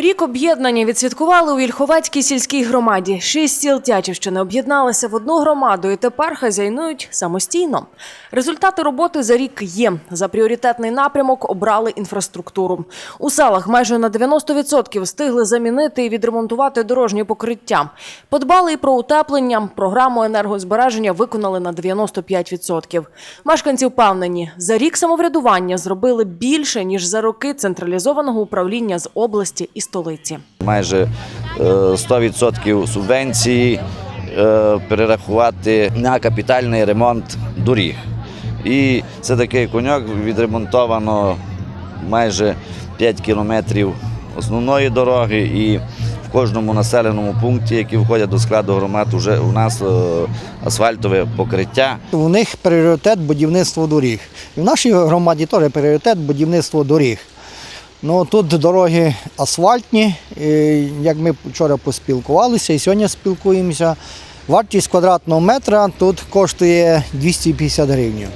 Рік об'єднання відсвяткували у Вільховецькій сільській громаді. Шість сіл Тячівщини об'єдналися в одну громаду і тепер хазяйнують самостійно. Результати роботи за рік є. За пріоритетний напрямок обрали інфраструктуру. У селах майже на 90% встигли замінити і відремонтувати дорожні покриття. Подбали і про утеплення. Програму енергозбереження виконали на 95%. Мешканці впевнені, за рік самоврядування зробили більше, ніж за роки централізованого управління з області і столиці. майже е, 100% субвенції е, перерахувати на капітальний ремонт доріг. І це такий коньок відремонтовано майже 5 кілометрів основної дороги і в кожному населеному пункті, які входять до складу громад, вже у нас е, асфальтове покриття. У них пріоритет будівництво доріг. І в нашій громаді теж пріоритет будівництво доріг. Ну, тут дороги асфальтні. Як ми вчора поспілкувалися і сьогодні спілкуємося. Вартість квадратного метра тут коштує 250 гривень.